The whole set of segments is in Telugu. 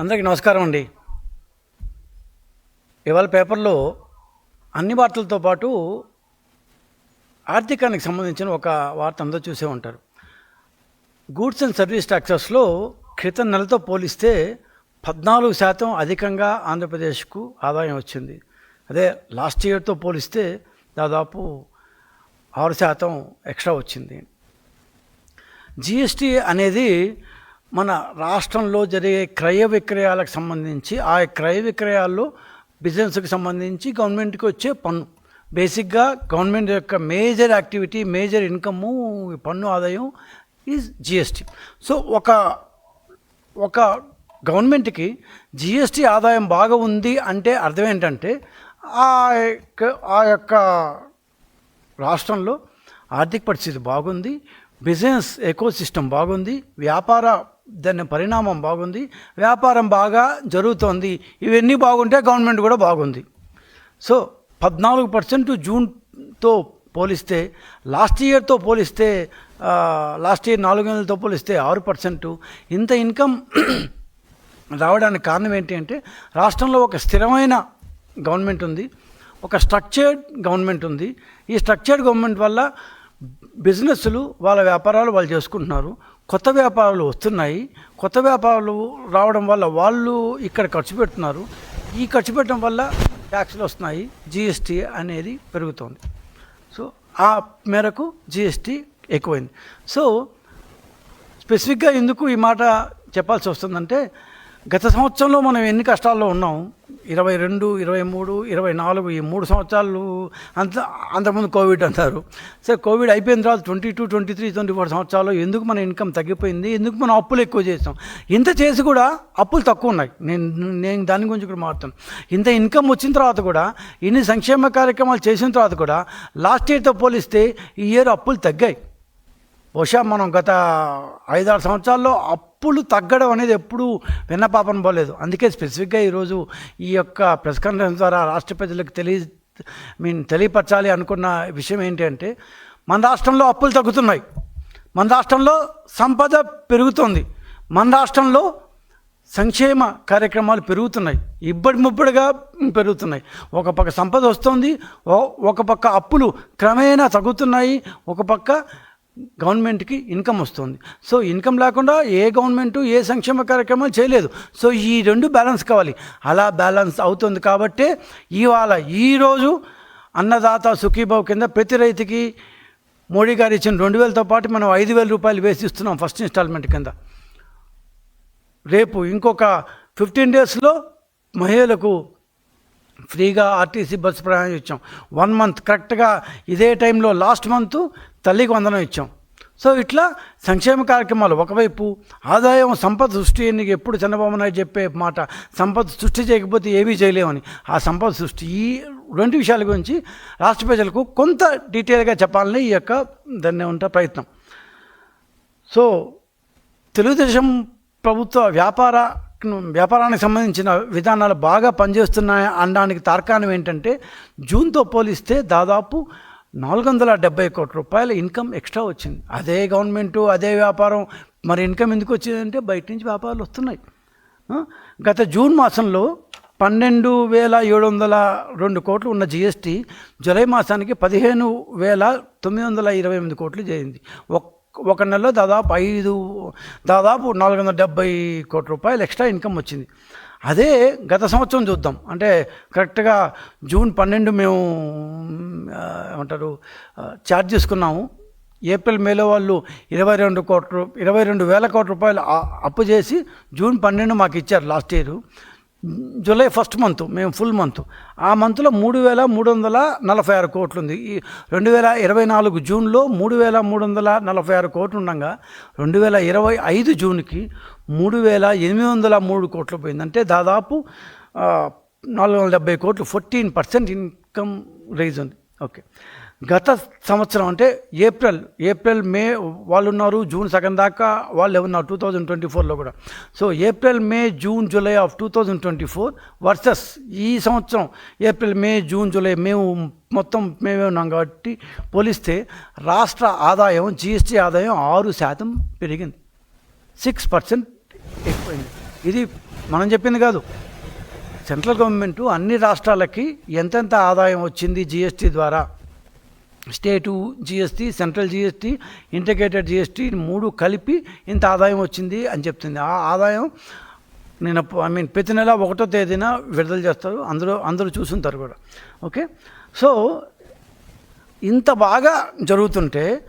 అందరికీ నమస్కారం అండి. ఇవాళ పేపర్లో అన్ని వార్తలతో పాటు ఆర్థికానికి సంబంధించిన ఒక వార్త అందరూ చూసే ఉంటారు. గూడ్స్ అండ్ సర్వీస్ ట్యాక్సెస్లో క్రితం నెలతో పోలిస్తే పద్నాలుగు శాతం అధికంగా ఆంధ్రప్రదేశ్కు ఆదాయం వచ్చింది. అదే లాస్ట్ ఇయర్తో పోలిస్తే దాదాపు ఆరు శాతం ఎక్స్ట్రా వచ్చింది. జిఎస్టీ అనేది మన రాష్ట్రంలో జరిగే క్రయ విక్రయాలకు సంబంధించి ఆ క్రయ విక్రయాల్లో బిజినెస్కి సంబంధించి గవర్నమెంట్కి వచ్చే పన్ను. బేసిక్గా గవర్నమెంట్ యొక్క మేజర్ యాక్టివిటీ మేజర్ ఇన్కము పన్ను ఆదాయం ఈజ్ జిఎస్టీ. సో ఒక ఒక గవర్నమెంట్కి జిఎస్టీ ఆదాయం బాగా ఉంది అంటే అర్థం ఏంటంటే ఆ యొక్క ఆ యొక్క రాష్ట్రంలో ఆర్థిక పరిస్థితి బాగుంది బిజినెస్ ఎకో సిస్టమ్ బాగుంది వ్యాపార దాని పరిణామం బాగుంది. వ్యాపారం బాగా జరుగుతోంది. ఇవన్నీ బాగుంటే గవర్నమెంట్ కూడా బాగుంది. సో పద్నాలుగు పర్సెంట్ జూన్తో పోలిస్తే లాస్ట్ ఇయర్తో పోలిస్తే లాస్ట్ ఇయర్ నాలుగు నెలలతో పోలిస్తే ఆరు పర్సెంట్. ఇంత ఇన్కమ్ రావడానికి కారణం ఏంటి అంటే రాష్ట్రంలో ఒక స్థిరమైన గవర్నమెంట్ ఉంది. ఒక స్ట్రక్చర్డ్ గవర్నమెంట్ ఉంది. ఈ స్ట్రక్చర్డ్ గవర్నమెంట్ వల్ల బిజినెస్లు వాళ్ళ వ్యాపారాలు వాళ్ళు చేసుకుంటున్నారు. కొత్త వ్యాపారాలు వస్తున్నాయి. కొత్త వ్యాపారాలు రావడం వల్ల వాళ్ళు ఇక్కడ ఖర్చు పెడుతున్నారు. ఈ ఖర్చు పెట్టడం వల్ల ట్యాక్స్లు వస్తున్నాయి. జిఎస్టీ అనేది పెరుగుతోంది. సో ఆ మేరకు జిఎస్టీ ఎక్కువైంది. సో స్పెసిఫిక్గా ఎందుకు ఈ మాట చెప్పాల్సి వస్తుందంటే గత సంవత్సరంలో మనం ఎన్ని కష్టాల్లో ఉన్నాం ఇరవై రెండు ఇరవై మూడు ఇరవై నాలుగు ఈ మూడు సంవత్సరాలు అంత అంతకుముందు కోవిడ్ అంటారు. సరే కోవిడ్ అయిపోయిన తర్వాత twenty two twenty three twenty four సంవత్సరాలు ఎందుకు మన ఇన్కమ్ తగ్గిపోయింది? ఎందుకు మనం అప్పులు ఎక్కువ చేస్తాం? ఇంత చేసి కూడా అప్పులు తక్కువ ఉన్నాయి. నేను నేను దాని గురించి కూడా మాట్లాడుతాను ఇంత ఇన్కమ్ వచ్చిన తర్వాత కూడా ఇన్ని సంక్షేమ కార్యక్రమాలు చేసిన తర్వాత కూడా లాస్ట్ ఇయర్తో పోలిస్తే ఈ ఇయర్ అప్పులు తగ్గాయి. బహుశా మనం గత ఐదారు సంవత్సరాల్లో అప్పులు తగ్గడం అనేది ఎప్పుడూ విన్నపాపం పోలేదు. అందుకే స్పెసిఫిక్గా ఈరోజు ఈ యొక్క ప్రెస్ కాన్ఫరెన్స్ ద్వారా రాష్ట్ర ప్రజలకు తెలియ మీన్ తెలియపరచాలి అనుకున్న విషయం ఏంటి అంటే మన రాష్ట్రంలో అప్పులు తగ్గుతున్నాయి. మన రాష్ట్రంలో సంపద పెరుగుతుంది. మన రాష్ట్రంలో సంక్షేమ కార్యక్రమాలు పెరుగుతున్నాయి. ఇబ్బడి ముబ్బడిగా పెరుగుతున్నాయి. ఒక పక్క సంపద వస్తుంది ఒక పక్క అప్పులు క్రమేణా తగ్గుతున్నాయి ఒక పక్క గవర్నమెంట్కి ఇన్కమ్ వస్తుంది. సో ఇన్కమ్ లేకుండా ఏ గవర్నమెంట్ ఏ సంక్షేమ కార్యక్రమాలు చేయలేదు. సో ఈ రెండు బ్యాలెన్స్ కావాలి. అలా బ్యాలెన్స్ అవుతుంది కాబట్టే ఇవాళ ఈరోజు అన్నదాత సుఖీభావ్ కింద ప్రతి రైతుకి మోడీ గారు ఇచ్చిన రెండు వేలతో పాటు మనం ఐదు వేల రూపాయలు వేసి ఇస్తున్నాం ఫస్ట్ ఇన్స్టాల్మెంట్ కింద. రేపు ఇంకొక ఫిఫ్టీన్ డేస్లో మహిళలకు ఫ్రీగా ఆర్టీసీ బస్సు ప్రయాణం ఇచ్చాం. One month. కరెక్ట్గా ఇదే టైంలో లాస్ట్ మంత్ తల్లికి వందనం ఇచ్చాం. సో ఇట్లా సంక్షేమ కార్యక్రమాలు ఒకవైపు ఆదాయం సంపద సృష్టి అని ఎప్పుడు చంద్రబాబు నాయుడు చెప్పే మాట సంపద సృష్టి చేయకపోతే ఏమీ చేయలేమని. ఆ సంపద సృష్టి ఈ రెండు విషయాల గురించి రాష్ట్ర ప్రజలకు కొంత డీటెయిల్గా చెప్పాలని ఈ యొక్క దాన్ని ఉంట ప్రయత్నం. సో తెలుగుదేశం ప్రభుత్వ వ్యాపార వ్యాపారానికి సంబంధించిన విధానాలు బాగా పనిచేస్తున్నాయి అనడానికి తార్కాణం ఏంటంటే జూన్తో పోలిస్తే దాదాపు నాలుగు వందల డెబ్బై కోట్ల రూపాయల ఇన్కమ్ ఎక్స్ట్రా వచ్చింది. అదే గవర్నమెంటు అదే వ్యాపారం. మరి ఇన్కమ్ ఎందుకు వచ్చిందంటే బయట నుంచి వ్యాపారాలు వస్తున్నాయి. గత జూన్ మాసంలో పన్నెండు వేల ఏడు వందల రెండు కోట్లు ఉన్న జిఎస్టీ జూలై మాసానికి పదిహేను వేల తొమ్మిది వందల ఇరవై ఎనిమిది కోట్లు చేరింది. ఒక్ ఒక నెలలో దాదాపు ఐదు దాదాపు నాలుగు వందల డెబ్బై కోట్ల రూపాయలు ఎక్స్ట్రా ఇన్కమ్ వచ్చింది. అదే గత సంవత్సరం చూద్దాం. అంటే కరెక్ట్గా జూన్ పన్నెండు మేము ఏమంటారు ఛార్జ్ చేసుకున్నాము. ఏప్రిల్ మేలో వాళ్ళు ఇరవై రెండు కోట్ల ఇరవై రెండు వేల కోట్ల రూపాయలు అప్పు చేసి జూన్ పన్నెండు మాకు ఇచ్చారు last year. July first month మేము ఫుల్ మంత్. ఆ మంత్లో మూడు వేల మూడు వందల నలభై ఆరు కోట్లు ఉంది ఈ రెండు వేల ఇరవై నాలుగు జూన్లో మూడు వేల మూడు వందల నలభై ఆరు కోట్లు ఉండగా రెండు వేల ఇరవై ఐదు జూన్కి మూడు వేల ఎనిమిది వందల మూడు కోట్లు పోయింది. అంటే దాదాపు నాలుగు వందల డెబ్బై కోట్లు ఫోర్టీన్ పర్సెంట్ ఇన్కమ్ రైజ్ ఉంది. ఓకే. గత సంవత్సరం అంటే ఏప్రిల్ ఏప్రిల్ మే వాళ్ళు ఉన్నారు జూన్ సెకండ్ దాకా వాళ్ళు ఉన్నారు టూ థౌజండ్ ట్వంటీ ఫోర్లో కూడా. So April May June July of two thousand twenty four versus ఈ సంవత్సరం ఏప్రిల్ మే జూన్ జూలై మేము మొత్తం మేమే ఉన్నాం కాబట్టి పోలిస్తే రాష్ట్ర ఆదాయం జిఎస్టీ ఆదాయం ఆరు శాతం పెరిగింది. సిక్స్ పర్సెంట్ ఎక్కువైంది. ఇది మనం చెప్పింది కాదు. సెంట్రల్ గవర్నమెంట్ అన్ని రాష్ట్రాలకి ఎంతెంత ఆదాయం వచ్చింది జిఎస్టీ ద్వారా? State GST central GST integrated GST మూడు కలిపి ఇంత ఆదాయం వచ్చింది అని చెప్తుంది. ఆ ఆదాయం నేను ఐ మీన్ ప్రతి నెల ఒకటో తేదీన విడుదల చేస్తారు. అందరూ అందరూ చూసుంటారు కూడా. ఓకే? సో ఇంత బాగా జరుగుతుంటే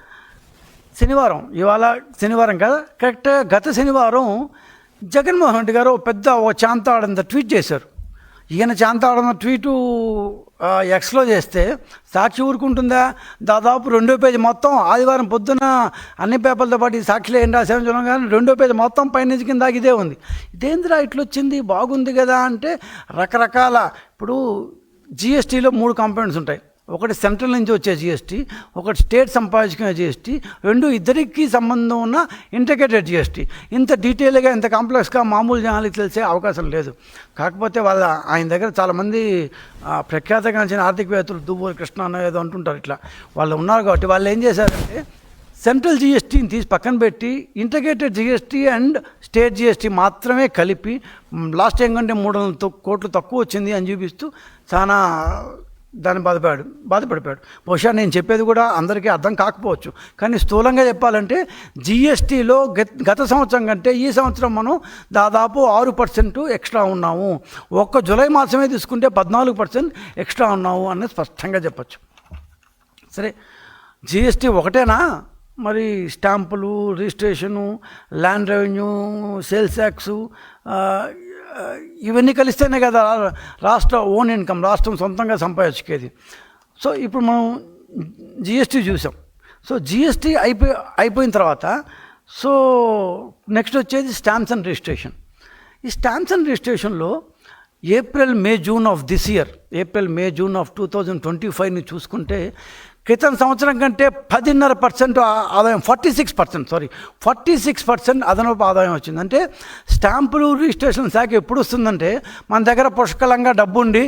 శనివారం ఇవాళ శనివారం కదా? కరెక్ట్. గత శనివారం జగన్మోహన్ రెడ్డి గారు పెద్ద ఓ చాంతాడంత ట్వీట్ చేశారు. ఈయన చాంతాడన్న ట్వీటు ఎక్స్లో చేస్తే సాక్షి ఊరుకుంటుందా? దాదాపు రెండో పేజీ మొత్తం ఆదివారం పొద్దున అన్ని పేపర్లతో పాటు ఈ సాక్షిలో ఏం రాసామని చూడం కానీ రెండో పేజీ మొత్తం పైనుంచి కింద ఇదే ఉంది. ఇదేందిరా ఇట్లొచ్చింది? బాగుంది కదా అంటే రకరకాల ఇప్పుడు జిఎస్టీలో మూడు కంపెనీస్ ఉంటాయి. ఒకటి సెంట్రల్ నుంచి వచ్చే జిఎస్టీ ఒకటి స్టేట్ సంపాదించుకునే జిఎస్టీ రెండు ఇద్దరికి సంబంధం ఉన్న ఇంటిగ్రేటెడ్ జిఎస్టీ ఇంత డీటెయిల్గా ఇంత కాంప్లెక్స్గా మామూలు జనాలకి తెలిసే అవకాశం లేదు. కాకపోతే వాళ్ళ ఆయన దగ్గర చాలామంది ఆ, ప్రఖ్యాతగాంచిన ఆర్థికవేత్తలు దువ్వూరు కృష్ణ అన్న ఏదో అంటుంటారు ఇట్లా. వాళ్ళు ఉన్నారు కాబట్టి వాళ్ళు ఏం చేశారంటే సెంట్రల్ జిఎస్టీని తీసి పక్కన పెట్టి integrated GST and state GST మాత్రమే కలిపి లాస్ట్ టైం కంటే మూడు వందల కోట్లు తక్కువ వచ్చింది అని చూపిస్తూ చాలా దాన్ని బాధపడాడు బాధపడిపోయాడు. బహుశా నేను చెప్పేది కూడా అందరికీ అర్థం కాకపోవచ్చు. కానీ స్థూలంగా చెప్పాలంటే జిఎస్టీలో గత సంవత్సరం కంటే ఈ సంవత్సరం మనం దాదాపు ఆరు పర్సెంట్ ఎక్స్ట్రా ఉన్నాము. ఒక్క జూలై మాసమే తీసుకుంటే పద్నాలుగు పర్సెంట్ ఎక్స్ట్రా ఉన్నాము అనేది స్పష్టంగా చెప్పచ్చు. సరే జిఎస్టీ ఒకటేనా? మరి స్టాంపులు registration land revenue sales tax ఇవన్నీ కలిస్తేనే కదా రాష్ట్ర ఓన్ ఇన్కమ్ రాష్ట్రం సొంతంగా సంపాదించుకేది సో ఇప్పుడు మనం జిఎస్టీ చూసాం. సో జిఎస్టీ అయిపోయి అయిపోయిన తర్వాత సో నెక్స్ట్ వచ్చేది స్టాంప్స్ అండ్ రిజిస్ట్రేషన్. ఈ stamps and రిజిస్ట్రేషన్లో April May June of this year April May June of two thousand twenty ఫైవ్ని చూసుకుంటే క్రితం సంవత్సరం కంటే పదిన్నర పర్సెంట్ ఆదాయం forty six percent sorry forty six percent అదనపు ఆదాయం వచ్చింది. అంటే స్టాంపులు రిజిస్ట్రేషన్ శాఖ ఎప్పుడు వస్తుందంటే మన దగ్గర పుష్కలంగా డబ్బు ఉండి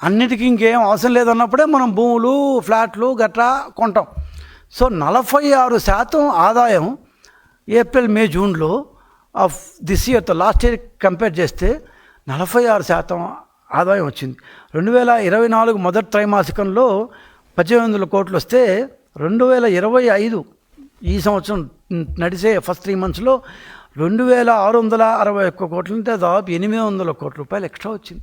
అన్నిటికీ ఇంకేం అవసరం లేదన్నప్పుడే మనం భూములు ఫ్లాట్లు గట్రా కొంటాం. సో నలభై ఆరు శాతం ఆదాయం ఏప్రిల్ మే జూన్లో ఆఫ్ దిస్ ఇయర్తో లాస్ట్ ఇయర్ కంపేర్ చేస్తే నలభై ఆరు శాతం ఆదాయం వచ్చింది. రెండు వేల ఇరవై నాలుగు మొదటి త్రైమాసికంలో పద్దెనిమిది వందల కోట్లు వస్తే రెండు వేల ఇరవై ఐదు ఈ సంవత్సరం నడిచే ఫస్ట్ త్రీ మంత్స్లో రెండు వేల ఆరు వందల అరవై ఒక్క కోట్ల అంటే దాదాపు ఎనిమిది వందల కోట్ల రూపాయలు ఎక్స్ట్రా వచ్చింది.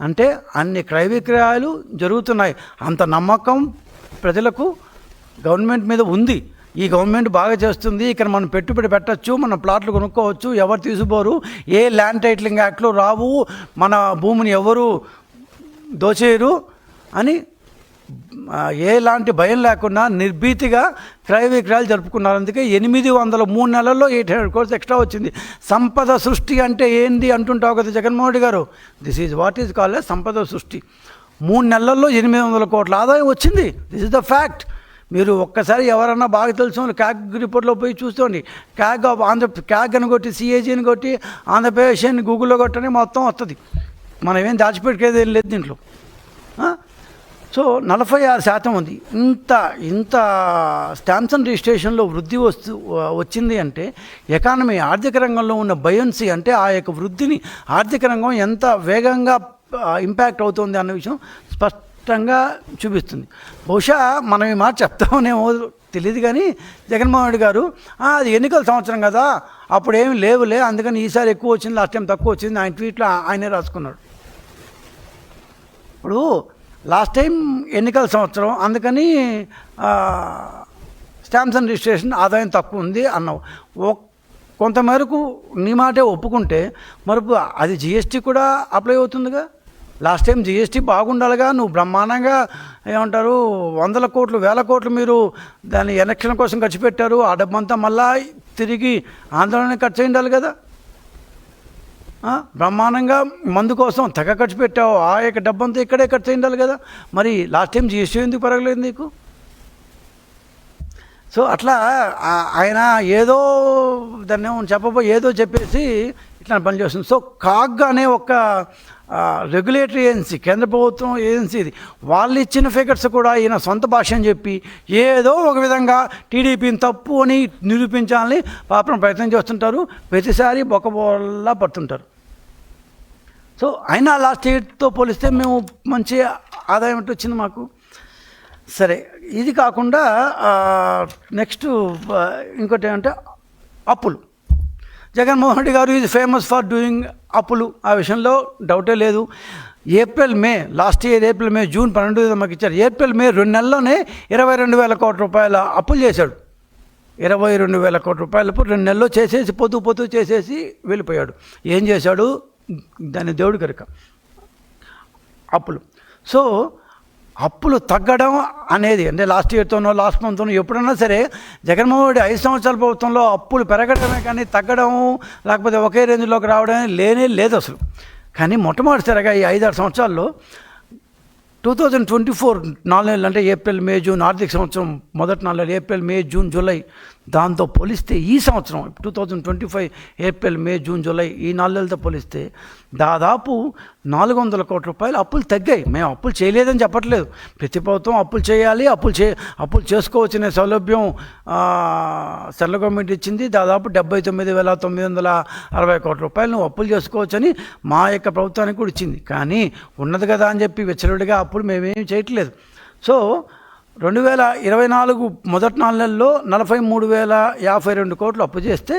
అంటే అన్ని క్రయ విక్రయాలు జరుగుతున్నాయి. అంత నమ్మకం ప్రజలకు గవర్నమెంట్ మీద ఉంది. ఈ గవర్నమెంట్ బాగా చేస్తుంది. ఇక్కడ మనం పెట్టుబడి పెట్టచ్చు మన ప్లాట్లు కొనుక్కోవచ్చు ఎవరు తీసుకోరు ఏ ల్యాండ్ టైటిలింగ్ యాక్ట్లు రావు మన భూమిని ఎవరు దోచేయరు అని ఏలాంటి భయం లేకుండా నిర్భీతిగా క్రయ విక్రయాలు జరుపుకున్నారు. అందుకే ఎనిమిది వందల మూడు నెలల్లో ఎయిట్ హండ్రెడ్ కోర్స్ ఎక్స్ట్రా వచ్చింది. సంపద సృష్టి అంటే ఏంది అంటుంటావు కదా జగన్మోహన్ రెడ్డి గారు this is what is call సంపద సృష్టి. మూడు నెలల్లో ఎనిమిది వందల కోట్ల ఆదాయం వచ్చింది. దిస్ ఇస్ ద ఫ్యాక్ట్ మీరు ఒక్కసారి ఎవరన్నా బాగా తెలుసు క్యాగ్ రిపోర్ట్లో పోయి చూసుకోండి క్యాగ్ ఆఫ్ ఆంధ్ర క్యాగ్ అని కొట్టి సిఏజీని కొట్టి ఆంధ్రప్రదేశ్ అని గూగుల్లో కొట్టని మొత్తం వస్తుంది మనం ఏం దాచిపెట్టుకేది ఏం లేదు దీంట్లో. సో నలభై ఆరు శాతం ఉంది. ఇంత ఇంత స్టాంప్స్ అండ్ రిజిస్ట్రేషన్లో వృద్ధి వస్తు వచ్చింది అంటే ఎకానమీ ఆర్థిక రంగంలో ఉన్న బయోన్సీ అంటే ఆ యొక్క వృద్ధిని ఆర్థిక రంగం ఎంత వేగంగా ఇంపాక్ట్ అవుతుంది అన్న విషయం స్పష్టంగా చూపిస్తుంది. బహుశా మనం ఈ మాట చెప్తామనేమో తెలియదు కానీ జగన్మోహన్ రెడ్డి గారు అది ఎన్నికల సంవత్సరం కదా అప్పుడు ఏమి లేవులే అందుకని ఈసారి ఎక్కువ వచ్చింది లాస్ట్ టైం తక్కువ వచ్చింది ఆయన ట్వీట్లో ఆయనే రాసుకున్నాడు. ఇప్పుడు లాస్ట్ టైం ఎన్నికల సంవత్సరం అందుకని స్టాంప్స్ అండ్ రిజిస్ట్రేషన్ ఆదాయం తక్కువ ఉంది అన్నావు. ఒక్- కొంతమేరకు నీ మాటే ఒప్పుకుంటే మరి అది జిఎస్టీ కూడా అప్లై అవుతుందిగా? లాస్ట్ టైం జిఎస్టీ బాగుండాలిగా నువ్వు బ్రహ్మాండంగా ఏమంటారు వందల కోట్లు వేల కోట్లు మీరు దాని ఎలక్షన్ కోసం ఖర్చు పెట్టారు ఆ డబ్బంతా మళ్ళా తిరిగి ఆందోళన ఖర్చు అయి కదా? బ్రహ్మాండంగా మందు కోసం తెగ ఖర్చు పెట్టావు. ఆ యొక్క డబ్బంతా ఇక్కడే ఖర్చు ఉండాలి కదా. మరి లాస్ట్ టైం జీఎస్టీ ఎందుకు పరగలేదు నీకు? సో అట్లా ఆయన ఏదో దాన్ని ఏమో చెప్పబో ఏదో చెప్పేసి ఇట్లా పని చేస్తుంది సో కాగ్ అనే ఒక రెగ్యులేటరీ ఏజెన్సీ కేంద్ర ప్రభుత్వం ఏజెన్సీ ఇది. వాళ్ళు ఇచ్చిన ఫిగర్స్ కూడా ఈయన సొంత భాష అని చెప్పి ఏదో ఒక విధంగా టీడీపీని తప్పు అని నిరూపించాలని పాపం ప్రయత్నం చేస్తుంటారు. ప్రతిసారి బొక్కబోల్లా పడుతుంటారు. సో అయినా లాస్ట్ ఇయర్తో పోలిస్తే మేము మంచి ఆదాయం అంటే వచ్చింది మాకు. సరే ఇది కాకుండా నెక్స్ట్ ఇంకోటి ఏమంటే అప్పులు. జగన్మోహన్ రెడ్డి గారు ఈజ్ ఫేమస్ ఫర్ డూయింగ్ అప్పులు. ఆ విషయంలో డౌటే లేదు. April May last year April May June పన్నెండు మాకు ఇచ్చారు. ఏప్రిల్ మే రెండు నెలల్లోనే ఇరవై రెండు వేల కోట్ల రూపాయల అప్పులు చేశాడు. ఇరవై రెండు వేల కోట్ల రూపాయలు రెండు నెలల్లో చేసేసి పొద్దు పొద్దు చేసేసి వెళ్ళిపోయాడు. ఏం చేశాడు? దాని దేవుడి కనుక అప్పులు. సో అప్పులు తగ్గడం అనేది అంటే లాస్ట్ ఇయర్తోనో లాస్ట్ మంత్తోనో ఎప్పుడన్నా సరే జగన్మోహన్ రెడ్డి ఐదు సంవత్సరాల ప్రభుత్వంలో అప్పులు పెరగడమే కానీ తగ్గడం లేకపోతే ఒకే రేంజ్లోకి రావడం లేనే లేదు అసలు. కానీ మొట్టమొదటిసారిగా ఈ ఐదారు సంవత్సరాల్లో టూ థౌజండ్ ట్వంటీ ఫోర్ నాలుగు నెలలు అంటే ఏప్రిల్ మే జూన్ ఆర్థిక సంవత్సరం మొదటి నాలుగు నెలలు ఏప్రిల్ మే జూన్ జూలై దాంతో పోలిస్తే ఈ సంవత్సరం two thousand twenty five April May June July ఈ నాలుగు నెలలతో పోలిస్తే దాదాపు నాలుగు వందల కోట్ల రూపాయలు అప్పులు తగ్గాయి. మేము అప్పులు చేయలేదని చెప్పట్లేదు. ప్రతి ప్రభుత్వం అప్పులు చేయాలి అప్పులు చే అప్పులు చేసుకోవచ్చిన సౌలభ్యం సెంట్రల్ గవర్నమెంట్ ఇచ్చింది. దాదాపు డెబ్బై తొమ్మిది వేల తొమ్మిది వందల అరవై కోట్ల రూపాయలు నువ్వు అప్పులు చేసుకోవచ్చని మా యొక్క ప్రభుత్వానికి కూడా ఇచ్చింది. కానీ ఉన్నది కదా అని చెప్పి విచ్చలుడిగా అప్పులు మేమేం చేయట్లేదు. సో రెండు వేల ఇరవై నాలుగు మొదటి నాలుగు నెలల్లో నలభై మూడు వేల యాభై రెండు కోట్లు అప్పు చేస్తే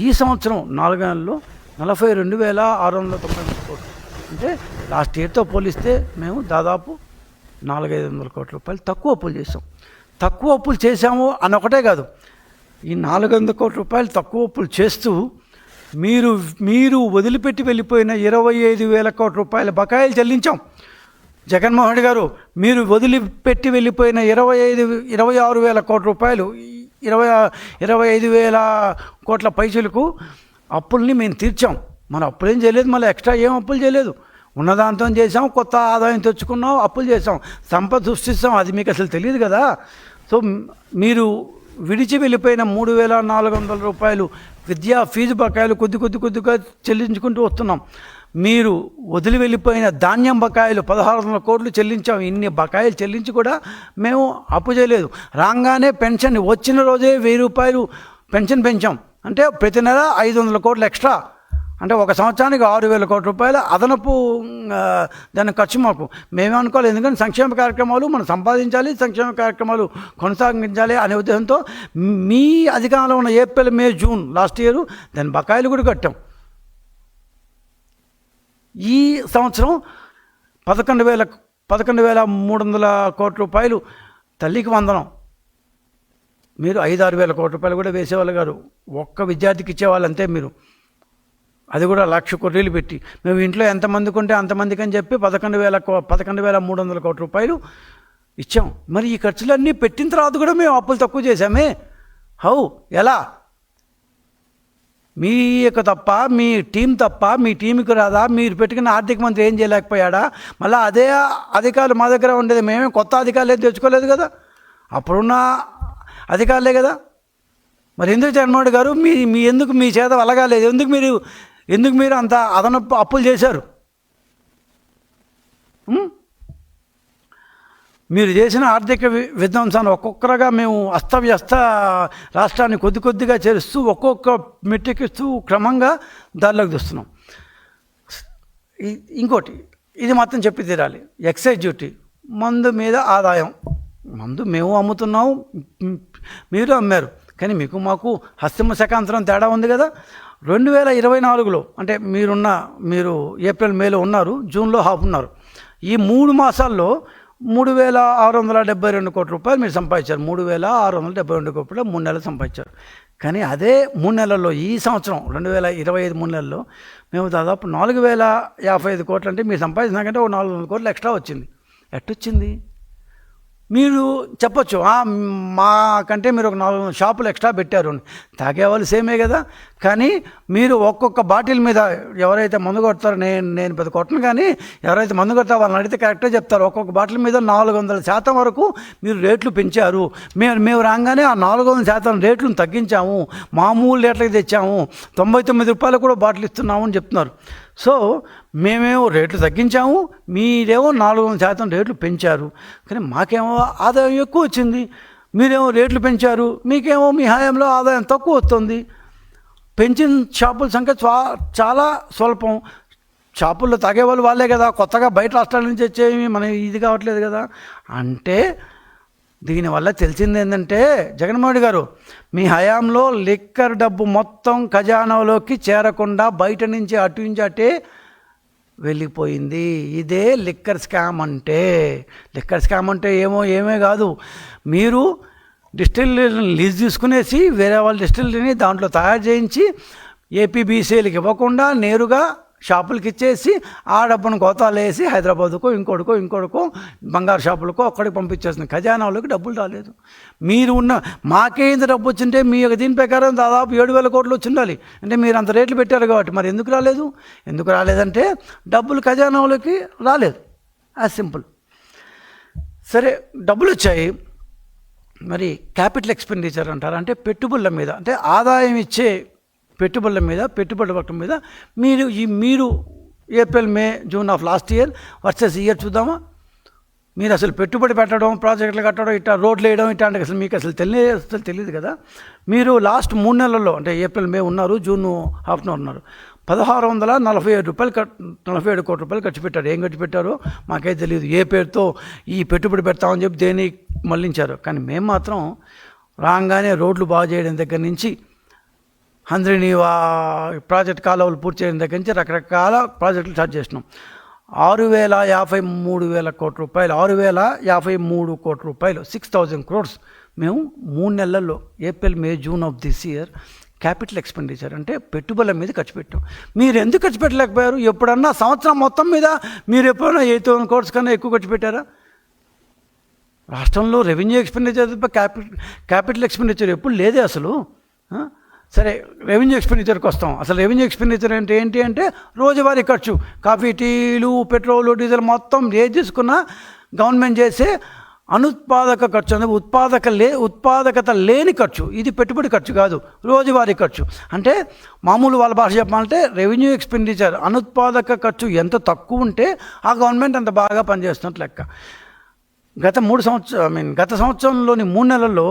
ఈ సంవత్సరం నాలుగు నెలల్లో నలభై రెండు వేల ఆరు వందల తొంభై మూడు కోట్లు. అంటే లాస్ట్ ఇయర్తో పోలిస్తే మేము దాదాపు నాలుగైదు వందల కోట్ల రూపాయలు తక్కువ అప్పులు చేసాం తక్కువ అప్పులు చేశాము అని ఒకటే కాదు. ఈ నాలుగు వందల కోట్ల రూపాయలు తక్కువ అప్పులు చేస్తూ మీరు మీరు వదిలిపెట్టి వెళ్ళిపోయిన ఇరవై ఐదు వేల కోట్ల రూపాయల బకాయిలు చెల్లించాం. జగన్మోహన్ రెడ్డి గారు మీరు వదిలిపెట్టి వెళ్ళిపోయిన ఇరవై ఐదు ఇరవై ఆరు వేల కోట్ల రూపాయలు ఇరవై ఇరవై ఐదు వేల కోట్ల పైసలకు అప్పుల్ని మేము తీర్చాం. మన అప్పులేం చేయలేదు మళ్ళీ ఎక్స్ట్రా ఏం అప్పులు చేయలేదు. ఉన్నదాంతో చేసాం కొత్త ఆదాయం తెచ్చుకున్నాం అప్పులు చేసాం సంపద సృష్టిస్తాం అది మీకు అసలు తెలియదు కదా. సో మీరు విడిచి వెళ్ళిపోయిన మూడు వేల నాలుగు వందల రూపాయలు విద్యా ఫీజు బకాయిలు కొద్ది కొద్ది కొద్దిగా చెల్లించుకుంటూ వస్తున్నాం. మీరు వదిలి వెళ్ళిపోయిన ధాన్యం బకాయిలు పదహారు వందల కోట్లు చెల్లించాం. ఇన్ని బకాయిలు చెల్లించి కూడా మేము అప్పు చేయలేదు. రాగానే పెన్షన్ వచ్చిన రోజే వెయ్యి రూపాయలు పెన్షన్ పెంచాం. అంటే ప్రతి నెల ఐదు వందల కోట్లు ఎక్స్ట్రా. అంటే ఒక సంవత్సరానికి ఆరు వేల కోట్ల రూపాయల అదనపు దాని ఖర్చు మాకు. మేమే అనుకోవాలి ఎందుకంటే సంక్షేమ కార్యక్రమాలు మనం సంపాదించాలి సంక్షేమ కార్యక్రమాలు కొనసాగించాలి అనే ఉద్దేశంతో మీ అధికారంలో ఉన్న April May June last year దాని బకాయిలు కూడా కట్టాం. ఈ సంవత్సరం పదకొండు వేల పదకొండు వేల మూడు వందల కోట్ల రూపాయలు తల్లికి వందనం. మీరు ఐదు ఆరు వేల కోట్ల రూపాయలు కూడా వేసేవాళ్ళు గారు ఒక్క విద్యార్థికి ఇచ్చేవాళ్ళు అంతే మీరు. అది కూడా లక్ష కొర్రీలు పెట్టి. మేము ఇంట్లో ఎంతమందికి ఉంటే అంతమందికి అని చెప్పి పదకొండు వేల కో- పదకొండు వేల మూడు వందల కోట్ల రూపాయలు ఇచ్చాం. మరి ఈ ఖర్చులన్నీ పెట్టిన తర్వాత కూడా మేము అప్పులు తక్కువ చేశామే. హౌ? ఎలా? మీ యొక్క తప్ప మీ టీం తప్ప మీ టీంకి రాదా? మీరు పెట్టుకున్న ఆర్థిక మంత్రి ఏం చేయలేకపోయాడా? మళ్ళీ అదే అధికారులు మా దగ్గర ఉండేది మేమే కొత్త అధికారులు ఏం తెచ్చుకోలేదు కదా? అప్పుడున్న అధికారులే కదా? మరి ఎందుకు జగన్మోహన్ గారు మీ మీ ఎందుకు మీ చేత వలగాలేదు ఎందుకు మీరు ఎందుకు మీరు అంత అదనపు అప్పులు చేశారు? మీరు చేసిన ఆర్థిక విధ్వంసాన్ని ఒక్కొక్కరుగా మేము అస్తవ్యస్త రాష్ట్రాన్ని కొద్ది కొద్దిగా చేరుస్తూ ఒక్కొక్క మెట్టికిస్తూ క్రమంగా దారిలోకి తెస్తున్నాం ఇంకోటి ఇది మాత్రం చెప్పి తీరాలి. ఎక్సైజ్ డ్యూటీ మందు మీద ఆదాయం. మందు మేము అమ్ముతున్నాము మీరు అమ్మారు. కానీ మీకు మాకు హస్తిమ శకాంతరం తేడా ఉంది కదా. రెండు వేల ఇరవై నాలుగులో అంటే మీరున్న మీరు ఏప్రిల్ మేలో ఉన్నారు జూన్లో హాఫ్ ఉన్నారు. ఈ మూడు మాసాల్లో మూడు వేల ఆరు వందల డెబ్బై రెండు కోట్ల రూపాయలు మీరు సంపాదించారు. మూడు వేల ఆరు వందల డెబ్బై రెండు కోట్ల మూడు నెలలు సంపాదించారు. కానీ అదే మూడు నెలల్లో ఈ సంవత్సరం రెండు వేల ఇరవై ఐదు మూడు నెలల్లో మేము దాదాపు నాలుగు వేల యాభై ఐదు కోట్లు అంటే మీరు సంపాదించినాకంటే ఒక నాలుగు వందల కోట్లు ఎక్స్ట్రా వచ్చింది. ఎట్టొచ్చింది? మీరు చెప్పొచ్చు మా కంటే మీరు ఒక నాలుగు షాపులు ఎక్స్ట్రా పెట్టారు అని. తాగేవాళ్ళు సేమే కదా. కానీ మీరు ఒక్కొక్క బాటిల్ మీద ఎవరైతే మందు కొడతారో నేను నేను పెద్ద కొట్టను కానీ ఎవరైతే మందు కొడతారో వాళ్ళని అడిగితే కరెక్టే చెప్తారు. ఒక్కొక్క బాటిల్ మీద నాలుగు వందల శాతం వరకు మీరు రేట్లు పెంచారు. మేము మేము రాగానే ఆ నాలుగు వందల శాతం రేట్లను తగ్గించాము. మామూలు రేట్లకి తెచ్చాము. తొంభై తొమ్మిది రూపాయలు కూడా బాటిల్ ఇస్తున్నాము అని చెప్తున్నారు. సో మేమేమో రేట్లు తగ్గించాము మీరేమో నాలుగు వందల శాతం రేట్లు పెంచారు. కానీ మాకేమో ఆదాయం ఎక్కువ వచ్చింది. మీరేమో రేట్లు పెంచారు. మీకేమో మీ హయాంలో ఆదాయం తక్కువ వస్తుంది. పెంచిన షాపుల సంఖ్య చా చాలా స్వల్పం. షాపుల్లో తాగేవాళ్ళు వాళ్ళే కదా. కొత్తగా బయట రాష్ట్రాల నుంచి వచ్చేవి మనం ఇది కావట్లేదు కదా. అంటే దీనివల్ల తెలిసింది ఏంటంటే జగన్మోహన్ గారు మీ హయాంలో లిక్కర్ డబ్బు మొత్తం ఖజానాలోకి చేరకుండా బయట నుంచి అటు నుంచి అటే వెళ్ళిపోయింది. ఇదే లిక్కర్ స్కామ్ అంటే. లిక్కర్ స్కామ్ అంటే ఏమో ఏమే కాదు. మీరు డిస్టిల్లరీని లీజ్ తీసుకునేసి వేరే వాళ్ళ డిస్టిల్లరీని దాంట్లో తయారు చేయించి ఏపీబీసీలకు ఇవ్వకుండా నేరుగా షాపులకి ఇచ్చేసి ఆ డబ్బును గోతాలు వేసి హైదరాబాద్కు ఇంకోటికో ఇంకోటికో బంగారు షాపులకో ఒక్కడికి పంపించేస్తుంది. ఖజానాలోకి డబ్బులు రాలేదు. మీరు ఉన్న మాకే ఇంత డబ్బు వచ్చింటే మీ యొక్క దీని ప్రకారం దాదాపు ఏడు వేల కోట్లు వచ్చి ఉండాలి అంటే మీరు అంత రేట్లు పెట్టారు కాబట్టి మరి ఎందుకు రాలేదు? ఎందుకు రాలేదంటే డబ్బులు ఖజానాలోకి రాలేదు. ఆ సింపుల్ సరే డబ్బులు వచ్చాయి మరి క్యాపిటల్ ఎక్స్పెండిచర్ అంటారు. అంటే పెట్టుబడుల మీద. అంటే ఆదాయం ఇచ్చే పెట్టుబడుల మీద పెట్టుబడుల పట్టం మీద. మీరు ఈ మీరు April May June of last year versus year చూద్దామా? మీరు అసలు పెట్టుబడి పెట్టడం ప్రాజెక్టులు కట్టడం ఇట్లా రోడ్లు వేయడం ఇట్లాంటి అసలు మీకు అసలు తెలియదు అసలు తెలియదు కదా. మీరు లాస్ట్ మూడు నెలల్లో అంటే ఏప్రిల్ మే ఉన్నారు జూన్ హాఫ్ అన్ ఉన్నారు. పదహారు వందల నలభై ఏడు రూపాయలు నలభై ఏడు కోట్ల రూపాయలు ఖర్చు పెట్టారు. ఏం ఖర్చు పెట్టారో? మాకైతే తెలియదు. ఏ పేరుతో ఈ పెట్టుబడి పెడతామని చెప్పి దేని మళ్ళించారు? కానీ మేము మాత్రం రాగానే రోడ్లు బాగు చేయడం దగ్గర నుంచి హంద్రిని ప్రాజెక్ట్ కాలువలు పూర్తి చేయడం దగ్గర నుంచి రకరకాల ప్రాజెక్టులు స్టార్ట్ చేసినాం. ఆరు వేల యాభై మూడు వేల కోట్ల రూపాయలు ఆరు వేల యాభై మూడు కోట్ల రూపాయలు సిక్స్ థౌజండ్ క్రోర్స్ మేము మూడు నెలల్లో April May June of this year capital expenditure అంటే పెట్టుబడుల మీద ఖర్చు పెట్టాం. మీరు ఎందుకు ఖర్చు పెట్టలేకపోయారు? ఎప్పుడన్నా సంవత్సరం మొత్తం మీద మీరు ఎప్పుడైనా ఎయిట్ థౌసండ్ కోర్స్ కన్నా ఎక్కువ ఖర్చు పెట్టారా? రాష్ట్రంలో revenue expenditure capital capital expenditure ఎప్పుడు లేదే అసలు. సరే రెవెన్యూ ఎక్స్పెండిచర్కి వస్తాం. అసలు రెవెన్యూ ఎక్స్పెండిచర్ అంటే ఏంటి అంటే రోజువారీ ఖర్చు. కాఫీ టీలు పెట్రోలు డీజిల్ మొత్తం ఏది తీసుకున్నా గవర్నమెంట్ చేసే అనుత్పాదక ఖర్చు. అనేది ఉత్పాదక లే ఉత్పాదకత లేని ఖర్చు. ఇది పెట్టుబడి ఖర్చు కాదు. రోజువారీ ఖర్చు. అంటే మామూలు వాళ్ళ భాష చెప్పాలంటే రెవెన్యూ ఎక్స్పెండిచర్ అనుత్పాదక ఖర్చు ఎంత తక్కువ ఉంటే ఆ గవర్నమెంట్ అంత బాగా పనిచేస్తున్నట్టు లెక్క. గత మూడు సంవత్సరం ఐ మీన్ గత సంవత్సరంలోని మూడు నెలల్లో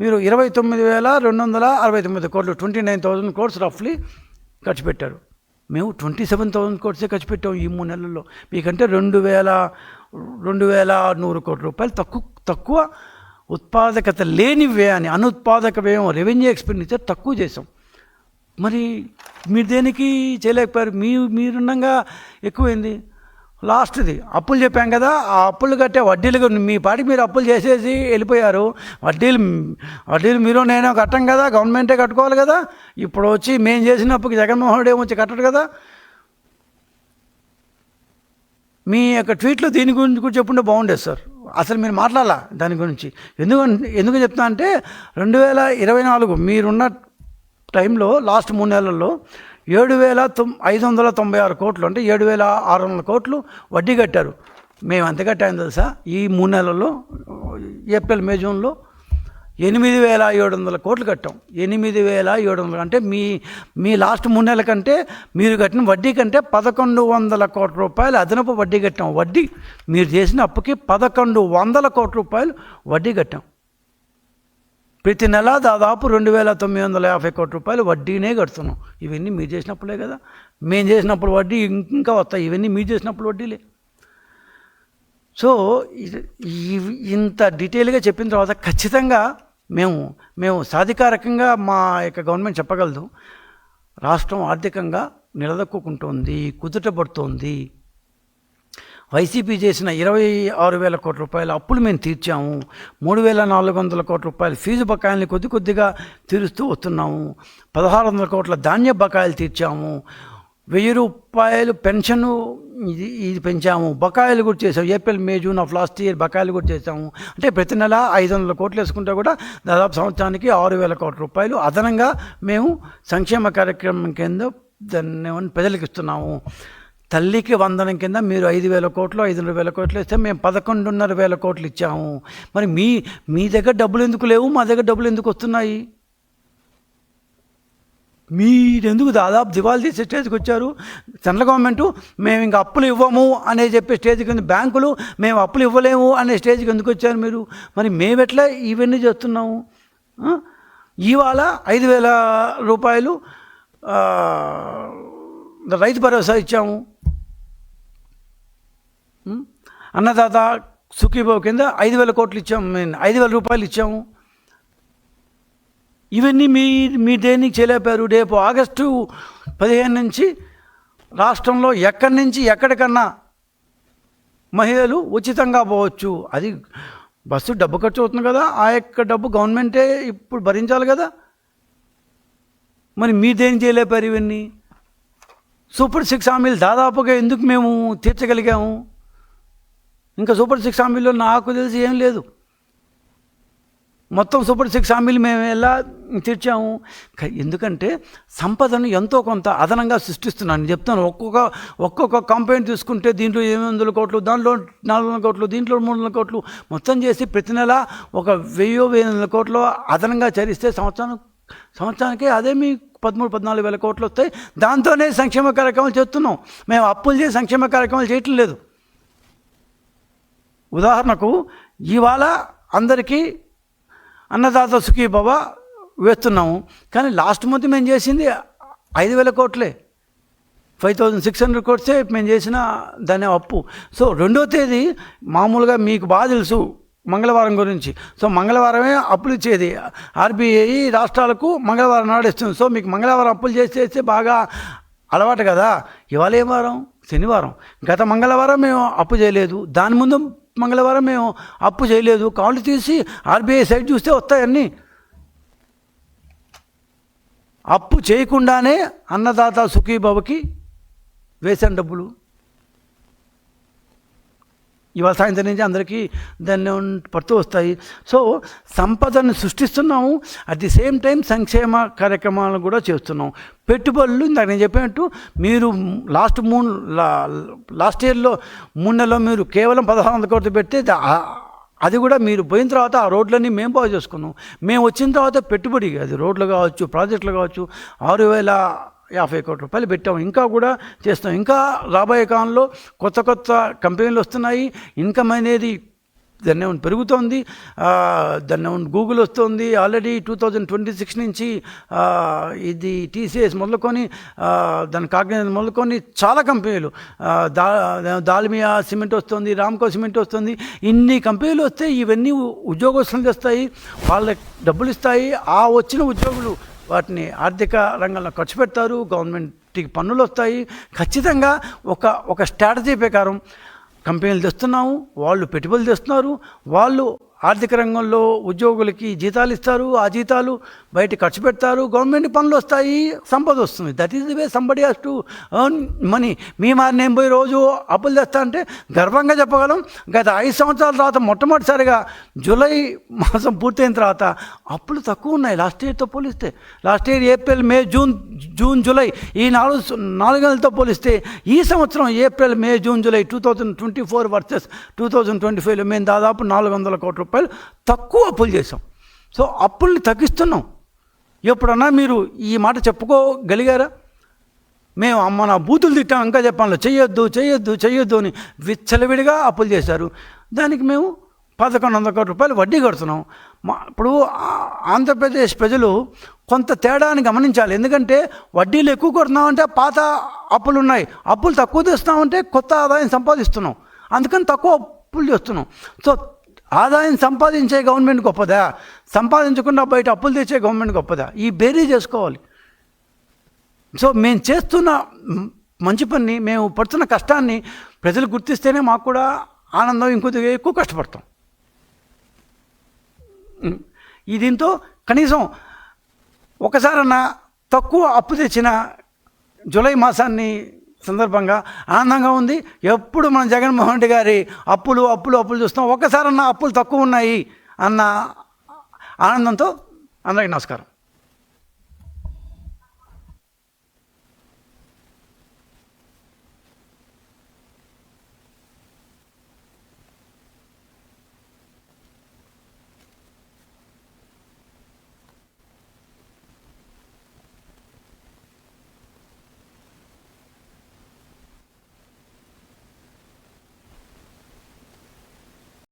మీరు ఇరవై తొమ్మిది వేల రెండు వందల అరవై తొమ్మిది కోట్లు ట్వంటీ నైన్ థౌసండ్ కోట్స్ రఫ్లీ ఖర్చు పెట్టారు. మేము ట్వంటీ సెవెన్ థౌసండ్ కోట్సే ఖర్చు పెట్టాము ఈ మూడు నెలల్లో. మీకంటే రెండు వేల రెండు వేల నూరు కోట్ల రూపాయలు తక్కువ తక్కువ ఉత్పాదకత లేని వ్యయాన్ని అనుత్పాదక వ్యయం రెవెన్యూ ఎక్స్పెండిచర్ తక్కువ చేసాం మరి మీరు దేనికి చేయలేకపోయారు? మీ మీరుండగా ఎక్కువైంది. లాస్ట్ది. అప్పులు చెప్పాం కదా ఆ అప్పులు కట్టే వడ్డీలు మీ పాటికి మీరు అప్పులు చేసేసి వెళ్ళిపోయారు. వడ్డీలు వడ్డీలు మీరు నేను కట్టం కదా గవర్నమెంటే కట్టుకోవాలి కదా. ఇప్పుడు వచ్చి మేము చేసిన అప్పుకి జగన్మోహన్ రెడ్డి వచ్చి కట్టడు కదా. మీ యొక్క ట్వీట్లో దీని గురించి కూడా చెప్పుంటే బాగుండేది సార్. అసలు మీరు మాట్లాడాలా దాని గురించి. ఎందుకు ఎందుకు చెప్తా అంటే రెండు వేల ఇరవై నాలుగు మీరున్న టైంలో లాస్ట్ మూడు నెలల్లో ఏడు వేల తొమ్ ఐదు వందల తొంభై ఆరు కోట్లు అంటే ఏడు వేల ఆరు వందల కోట్లు వడ్డీ కట్టారు. మేము ఎంత కట్టాము తెలుసా? ఈ మూడు నెలల్లో ఏప్రిల్ మే జూన్లో ఎనిమిది వేల ఏడు వందల కోట్లు కట్టాం. ఎనిమిది వేల ఏడు వందలు అంటే మీ మీ లాస్ట్ మూడు నెలల కంటే మీరు కట్టిన వడ్డీ కంటే పదకొండు వందల కోట్ల రూపాయలు అదనపు వడ్డీ కట్టాం. వడ్డీ మీరు చేసిన అప్పుకి పదకొండు వందల కోట్ల రూపాయలు వడ్డీ కట్టాం. ప్రతి నెల దాదాపు రెండు వేల తొమ్మిది వందల యాభై కోట్ల రూపాయలు వడ్డీనే కడుతున్నాం. ఇవన్నీ మీరు చేసినప్పుడే కదా. మేము చేసినప్పుడు వడ్డీ ఇంకా వస్తాయి. ఇవన్నీ మీరు చేసినప్పుడు వడ్డీలే. సో ఇవి- ఇంత డీటెయిల్గా చెప్పిన తర్వాత ఖచ్చితంగా మేము మేము సాధికారకంగా మా యొక్క గవర్నమెంట్ చెప్పగలదు. రాష్ట్రం ఆర్థికంగా నిలదొక్కుంటోంది కుదుటపడుతోంది వైసీపీ చేసిన ఇరవై ఆరు వేల కోట్ల రూపాయల అప్పులు మేము తీర్చాము. మూడు వేల నాలుగు వందల కోట్ల రూపాయల ఫీజు బకాయిల్ని కొద్ది కొద్దిగా తీరుస్తూ వస్తున్నాము. పదహారు వందల కోట్ల ధాన్య బకాయిలు తీర్చాము. వెయ్యి రూపాయలు పెన్షన్ ఇది ఇది పెంచాము. బకాయిలు కూడా చేసాము April May June of last year బకాయిలు కూడా చేసాము అంటే ప్రతి నెల ఐదు వందల కోట్లు వేసుకుంటే కూడా దాదాపు సంవత్సరానికి ఆరు వేల కోట్ల రూపాయలు అదనంగా మేము సంక్షేమ కార్యక్రమం కింద దాన్ని ప్రజలకు ఇస్తున్నాము. తల్లికి వందనం కింద మీరు ఐదు వేల కోట్లు ఐదున్నర వేల కోట్లు ఇస్తే మేము పదకొండున్నర వేల కోట్లు ఇచ్చాము. మరి మీ మీ దగ్గర డబ్బులు ఎందుకు లేవు? మా దగ్గర డబ్బులు ఎందుకు వస్తున్నాయి? మీరెందుకు దాదాపు దివాళీ తీసే స్టేజ్కి వచ్చారు? సెంట్రల్ గవర్నమెంట్ మేము ఇంకా అప్పులు ఇవ్వము అనే చెప్పే స్టేజ్కి ఉంది. బ్యాంకులు మేము అప్పులు ఇవ్వలేము అనే స్టేజ్కి ఎందుకు వచ్చారు మీరు? మరి మేము ఎట్లా ఇవన్నీ చేస్తున్నాము? ఇవాళ ఐదు వేల రూపాయలు రైతు భరోసా ఇచ్చాము. అన్నదాత సుఖీభావ కింద ఐదు వేల కోట్లు ఇచ్చాము మేము ఐదు వేల రూపాయలు ఇచ్చాము. ఇవన్నీ మీ మీ దేనికి చేయలేపారు రేపు ఆగస్టు పదిహేను నుంచి రాష్ట్రంలో ఎక్కడి నుంచి ఎక్కడికన్నా మహిళలు ఉచితంగా పోవచ్చు. అది బస్సు డబ్బు ఖర్చు అవుతుంది కదా ఆ యొక్క డబ్బు గవర్నమెంటే ఇప్పుడు భరించాలి కదా. మరి మీదేం చేయలేపారు ఇవన్నీ? సూపర్ సిక్స్ హామీలు దాదాపుగా ఎందుకు మేము తీర్చగలిగాము? ఇంకా సూపర్ సిక్స్ హామీలో నాకు తెలిసి ఏం లేదు. మొత్తం సూపర్ సిక్స్ హామీలు మేము ఎలా తీర్చాము? ఎందుకంటే సంపదను ఎంతో కొంత అదనంగా సృష్టిస్తున్నాను. నేను చెప్తాను ఒక్కొక్క ఒక్కొక్క కంపెనీ తీసుకుంటే దీంట్లో ఎనిమిది వందల కోట్లు దాంట్లో నాలుగు వందల కోట్లు దీంట్లో మూడు వందల కోట్లు మొత్తం చేసి ప్రతి నెల ఒక వెయ్యో వెయ్యి వందల కోట్లు అదనంగా చరిస్తే సంవత్సరం సంవత్సరానికి అదే మీ పదమూడు పద్నాలుగు వేల కోట్లు వస్తాయి. దాంతోనే సంక్షేమ కార్యక్రమాలు చేస్తున్నాం. మేము అప్పులు చేసి సంక్షేమ కార్యక్రమాలు చేయటం లేదు ఉదాహరణకు ఇవాళ అందరికీ అన్నదాత సుఖీభవ బాబా వేస్తున్నాము. కానీ లాస్ట్ మంత్ మేము చేసింది ఐదు వేల కోట్లే. ఫైవ్ థౌజండ్ సిక్స్ హండ్రెడ్ కోట్సే మేము చేసిన దాని అప్పు. సో రెండో తేదీ మామూలుగా మీకు బాగా తెలుసు మంగళవారం గురించి. సో మంగళవారమే అప్పులు ఇచ్చేది. ఆర్బీఐ రాష్ట్రాలకు మంగళవారం నాడు ఇస్తుంది. సో మీకు మంగళవారం అప్పులు చేసి చేస్తే బాగా అలవాటు కదా. ఇవాళ ఏం వారం? శనివారం. గత మంగళవారం మేము అప్పు చేయలేదు. దాని ముందు మంగళవారం మేము అప్పు చేయలేదు. కాళ్ళు తీసి ఆర్బీఐ సైట్ చూస్తే వస్తాయన్నీ. అప్పు చేయకుండానే అన్నదాత సుఖీబాబుకి వేసాను డబ్బులు. ఇవాళ సాయంత్రం నుంచి అందరికీ దాన్ని పడుతూ వస్తాయి. సో సంపదను సృష్టిస్తున్నాము అట్ ది సేమ్ టైం సంక్షేమ కార్యక్రమాలను కూడా చేస్తున్నాం పెట్టుబడులు ఇందాక నేను చెప్పినట్టు మీరు లాస్ట్ మూడు లా- లాస్ట్ ఇయర్లో మూడు నెలలో మీరు కేవలం పదహారు వందల కోట్లు పెడితే అది కూడా మీరు పోయిన తర్వాత ఆ రోడ్లన్నీ మేము బాగు చేసుకున్నాం. మేము వచ్చిన తర్వాత పెట్టుబడి అది రోడ్లు కావచ్చు ప్రాజెక్టులు కావచ్చు ఆరు వేల యాభై కోట్ల రూపాయలు పెట్టాము. ఇంకా కూడా చేస్తాం ఇంకా రాబోయే కాలంలో కొత్త కొత్త కంపెనీలు వస్తున్నాయి. ఇన్కమ్ అనేది దాన్ని పెరుగుతోంది. దాన్ని ఏమన్నా గూగుల్ వస్తుంది. Already two thousand twenty six నుంచి ఇది టీసీఎస్ మొదలుకొని దాని కాగ్నిజెంట్ మొదలుకొని చాలా కంపెనీలు దా దాల్మియా సిమెంట్ వస్తుంది రామ్కో సిమెంట్ వస్తుంది. ఇన్ని కంపెనీలు వస్తే ఇవన్నీ ఉద్యోగస్తులు తెస్తాయి. వాళ్ళకి డబ్బులు ఇస్తాయి. ఆ వచ్చిన ఉద్యోగులు వాటిని ఆర్థిక రంగంలో ఖర్చు పెడతారు గవర్నమెంట్కి పన్నులు వస్తాయి. ఖచ్చితంగా ఒక ఒక స్ట్రాటజీ ప్రకారం కంపెనీలు తెస్తున్నాము వాళ్ళు పెట్టుబడులు తెస్తున్నారు వాళ్ళు ఆర్థిక రంగంలో ఉద్యోగులకి జీతాలు ఇస్తారు. ఆ జీతాలు బయట ఖర్చు పెడతారు గవర్నమెంట్ పనులు వస్తాయి సంపద వస్తుంది. That is the way somebody has to earn money మీ నేను పోయి రోజు అప్పులు తెస్తా అంటే గర్వంగా చెప్పగలం. గత ఐదు సంవత్సరాల తర్వాత మొట్టమొదటిసారిగా జూలై మాసం పూర్తయిన తర్వాత అప్పులు తక్కువ ఉన్నాయి. లాస్ట్ ఇయర్తో పోలిస్తే last year April May June June July ఈ నాలుగు నాలుగు నెలలతో పోలిస్తే ఈ సంవత్సరం April May June July two thousand twenty four versus two thousand twenty ఫైవ్లో మేము దాదాపు నాలుగు వందల కోట్ల రూపాయలు తక్కువ అప్పులు చేసాం సో అప్పుల్ని తగ్గిస్తున్నాం. ఎప్పుడన్నా మీరు ఈ మాట చెప్పుకోగలిగారా? మేము అమ్మ నా బూతులు తిట్టాం ఇంకా చెప్పాను చెయ్యొద్దు చెయ్యొద్దు చెయ్యొద్దు అని విచ్చలవిడిగా అప్పులు చేశారు. దానికి మేము పదకొండు వందల కోట్ల రూపాయలు వడ్డీ కడుతున్నాం. మా ఇప్పుడు ఆంధ్రప్రదేశ్ ప్రజలు కొంత తేడాని గమనించాలి. ఎందుకంటే వడ్డీలు ఎక్కువ కొడుతున్నామంటే పాత అప్పులు ఉన్నాయి అప్పులు తక్కువ తెస్తున్నామంటే కొత్త ఆదాయం సంపాదిస్తున్నాం. అందుకని తక్కువ అప్పులు చేస్తున్నాం. సో ఆదాయం సంపాదించే గవర్నమెంట్ గొప్పదా? సంపాదించకుండా బయట అప్పులు తెచ్చే గవర్నమెంట్ గొప్పదా? ఈ బేరీ చేసుకోవాలి. సో మేము చేస్తున్న మంచి పని మేము పడుతున్న కష్టాన్ని ప్రజలు గుర్తిస్తేనే మాకు కూడా ఆనందం ఇంకొద్దిగా ఎక్కువ కష్టపడతాం. ఈ దీంతో కనీసం ఒకసారన్నా తక్కువ అప్పు తెచ్చిన జూలై మాసాన్ని సందర్భంగా ఆనందంగా ఉంది. ఎప్పుడు మన జగన్మోహన్ రెడ్డి గారి అప్పులు అప్పులు అప్పులు చూస్తాం ఒక్కసారన్నా అప్పులు తక్కువ ఉన్నాయి అన్న ఆనందంతో అందరికీ నమస్కారం.